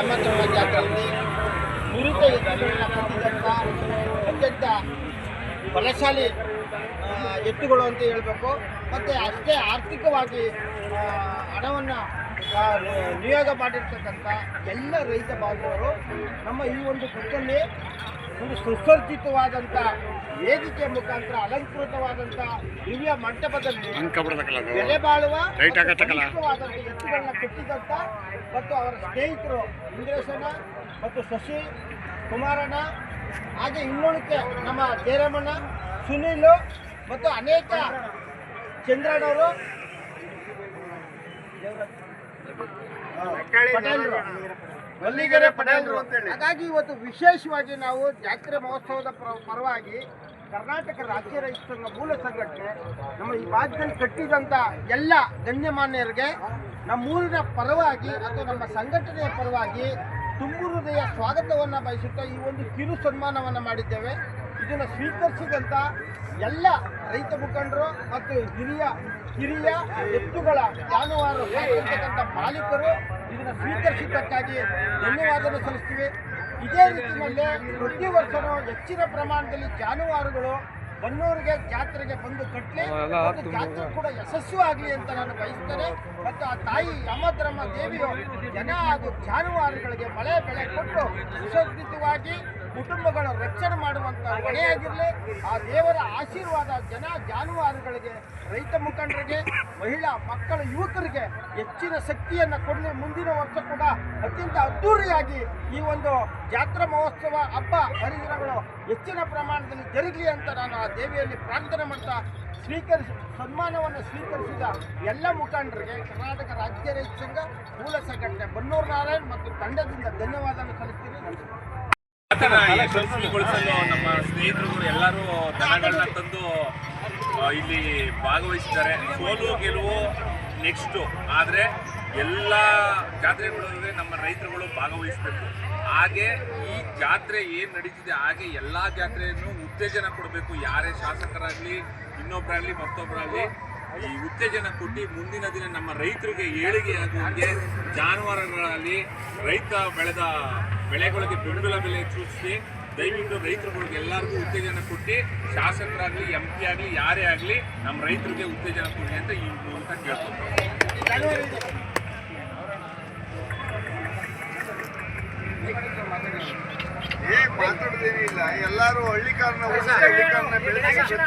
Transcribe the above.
ರಾಮಚಂದ್ರ ಜಾತ್ರೆಯಲ್ಲಿ ನುರಿತ ಅತ್ಯಂತ ಬಲಶಾಲಿ ಎತ್ತುಗಳು ಅಂತ ಹೇಳಬೇಕು. ಮತ್ತು ಅಷ್ಟೇ ಆರ್ಥಿಕವಾಗಿ ಹಣವನ್ನು ನಿಯೋಗ ಮಾಡಿರ್ತಕ್ಕಂಥ ಎಲ್ಲ ರೈತ ಬಾಂಧವರು ನಮ್ಮ ಈ ಒಂದು ಕಟ್ಟಲ್ಲಿ ಒಂದು ಸುಸಜ್ಜಿತವಾದಂಥ ವೇದಿಕೆ ಮುಖಾಂತರ ಅಲಂಕೃತವಾದಂಥ ದಿವ್ಯ ಮಂಟಪದಲ್ಲಿ ಬೆಲೆ ಬಾಳುವ ಎತ್ತುಗಳನ್ನ ಕಟ್ಟಿದಂಥ ಮತ್ತು ಅವರ ಸ್ನೇಹಿತರು ಇಂದ್ರೇಶನ ಮತ್ತು ಶಶಿ ಕುಮಾರಣ್ಣ ಹಾಗೆ ಇನ್ನುಳಿಕೆ ನಮ್ಮ ಜಯರಾಮಣ್ಣ ಸುನೀಲ್ ಮತ್ತು ಅನೇಕ ಚಂದ್ರಣ್ಣವರು. ಪಟೇಲ್ರು. ಮಲ್ಲಿಗೆರೆ ಅಂತೇಳಿ. ಹಾಗಾಗಿ ಇವತ್ತು ವಿಶೇಷವಾಗಿ ನಾವು ಜಾತ್ರೆ ಮಹೋತ್ಸವದ ಪರ- ಪರವಾಗಿ ಕರ್ನಾಟಕ ರಾಜ್ಯ ರೈತ ಸಂಘ ಮೂಲ ಸಂಘಟನೆ ನಮ್ಮ ಈ ಭಾಗದಲ್ಲಿ ಕಟ್ಟಿದಂಥ ಎಲ್ಲ ಗಣ್ಯಮಾನ್ಯರಿಗೆ ನಮ್ಮೂರಿನ ಪರವಾಗಿ ಅಥವಾ ನಮ್ಮ ಸಂಘಟನೆಯ ಪರವಾಗಿ ತುಂಬು ಹೃದಯ ಸ್ವಾಗತವನ್ನು ಬಯಸುತ್ತಾ ಈ ಒಂದು ಕಿರು ಸನ್ಮಾನವನ್ನು ಮಾಡಿದ್ದೇವೆ. ಇದನ್ನು ಸ್ವೀಕರಿಸಿದಂಥ ಎಲ್ಲ ರೈತ ಮುಖಂಡರು ಮತ್ತು ಹಿರಿಯ ಹಿರಿಯ ಎತ್ತುಗಳ ಜಾನುವಾರು ಸಾಕಿರ್ತಕ್ಕಂಥ ಮಾಲೀಕರು ಇದನ್ನು ಸ್ವೀಕರಿಸಿದ್ದಕ್ಕಾಗಿ ಧನ್ಯವಾದ ಸಲ್ಲಿಸ್ತೀವಿ. ಇದೇ ರೀತಿಯಲ್ಲಿ ಪ್ರತಿ ವರ್ಷವೂ ಹೆಚ್ಚಿನ ಪ್ರಮಾಣದಲ್ಲಿ ಜಾನುವಾರುಗಳು ಬನ್ನೂರಿಗೆ ಜಾತ್ರೆಗೆ ಬಂದು ಕಟ್ಟಲಿ ಮತ್ತು ಜಾತ್ರೆ ಕೂಡ ಯಶಸ್ವಿ ಆಗಲಿ ಅಂತ ನಾನು ಬಯಸ್ತೇನೆ. ಮತ್ತು ಆ ತಾಯಿ ಯಮದ್ರಮ್ಮ ದೇವಿಯು ಜನ ಹಾಗೂ ಜಾನುವಾರುಗಳಿಗೆ ಮಳೆ ಬೆಳೆ ಕೊಟ್ಟು ಸುಸಜ್ಜಿತವಾಗಿ ಕುಟುಂಬಗಳ ರಕ್ಷಣೆ ಮಾಡುವಂತ ಹೊಣೆಯಾಗಿರಲಿ ಆ ದೇವರ ಆಶೀರ್ವಾದ ಜನ ಜಾನುವಾರುಗಳಿಗೆ, ರೈತ ಮುಖಂಡರಿಗೆ, ಮಹಿಳಾ ಮಕ್ಕಳ ಯುವಕರಿಗೆ ಹೆಚ್ಚಿನ ಶಕ್ತಿಯನ್ನು ಕೊಡಲಿ. ಮುಂದಿನ ವರ್ಷ ಕೂಡ ಅತ್ಯಂತ ಅದ್ದೂರಿಯಾಗಿ ಈ ಒಂದು ಜಾತ್ರಾ ಮಹೋತ್ಸವ ಹಬ್ಬ ಹರಿದಿನಗಳು ಹೆಚ್ಚಿನ ಪ್ರಮಾಣದಲ್ಲಿ ಜರುಗಲಿ ಅಂತ ನಾನು ಆ ದೇವಿಯಲ್ಲಿ ಪ್ರಾರ್ಥನೆ ಮಾಡ್ತಾ ಸ್ವೀಕರಿಸಿ, ಸನ್ಮಾನವನ್ನು ಸ್ವೀಕರಿಸಿದ ಎಲ್ಲ ಮುಖಂಡರಿಗೆ ಕರ್ನಾಟಕ ರಾಜ್ಯ ರೈತ ಸಂಘ ಮೂಲ ಸಂಘಟನೆ ಬನ್ನೂರು ನಾರಾಯಣ್ ಮತ್ತು ತಂಡದಿಂದ ಧನ್ಯವಾದವನ್ನು ಸಲ್ಲಿಸ್ತೀನಿ. ಯಶಸ್ವಿಗೊಳಿಸಲು ನಮ್ಮ ಸ್ನೇಹಿತರು ಎಲ್ಲರೂ ದನಗಳನ್ನ ತಂದು ಇಲ್ಲಿ ಭಾಗವಹಿಸಿದ್ದಾರೆ. ಸೋಲು, ಗೆಲುವು ನೆಕ್ಸ್ಟು ಆದರೆ ಎಲ್ಲ ಜಾತ್ರೆಗಳಲ್ಲಿ ನಮ್ಮ ರೈತರುಗಳು ಭಾಗವಹಿಸಬೇಕು. ಹಾಗೆ ಈ ಜಾತ್ರೆ ಏನು ನಡೀತಿದೆ, ಹಾಗೆ ಎಲ್ಲ ಜಾತ್ರೆಯನ್ನು ಉತ್ತೇಜನ ಕೊಡಬೇಕು. ಯಾರೇ ಶಾಸಕರಾಗಲಿ ಇನ್ನೊಬ್ಬರಾಗಲಿ ಮತ್ತೊಬ್ಬರಾಗಲಿ ಈ ಉತ್ತೇಜನ ಕೊಟ್ಟು ಮುಂದಿನ ದಿನ ನಮ್ಮ ರೈತರಿಗೆ ಏಳಿಗೆ ಆಗುವಂತೆ ಜಾನುವಾರುಗಳಲ್ಲಿ ರೈತ ಬೆಳೆದ ಬೆಳೆಗಳಿಗೆ ಬೆಂಬಲ ಬೆಲೆ ಸೂಚಿಸಿ ದಯವಿಟ್ಟು ರೈತರುಗಳಿಗೆ ಎಲ್ಲರಿಗೂ ಉತ್ತೇಜನ ಕೊಟ್ಟು ಶಾಸಕರಾಗಲಿ ಎಂ ಪಿ ಆಗಲಿ ಯಾರೇ ಆಗಲಿ ನಮ್ಮ ರೈತರಿಗೆ ಉತ್ತೇಜನ ಕೊಡಿ ಅಂತ ಈ ಮೂಲಕ ಕೇಳ್ಕೊಳ್ತಾರೆ ಏ ಮಾತಾಡೋದೇನಿಲ್ಲ ಎಲ್ಲರೂ ಹಳ್ಳಿಕಾರನ ಹಳ್ಳಿಕಾರನ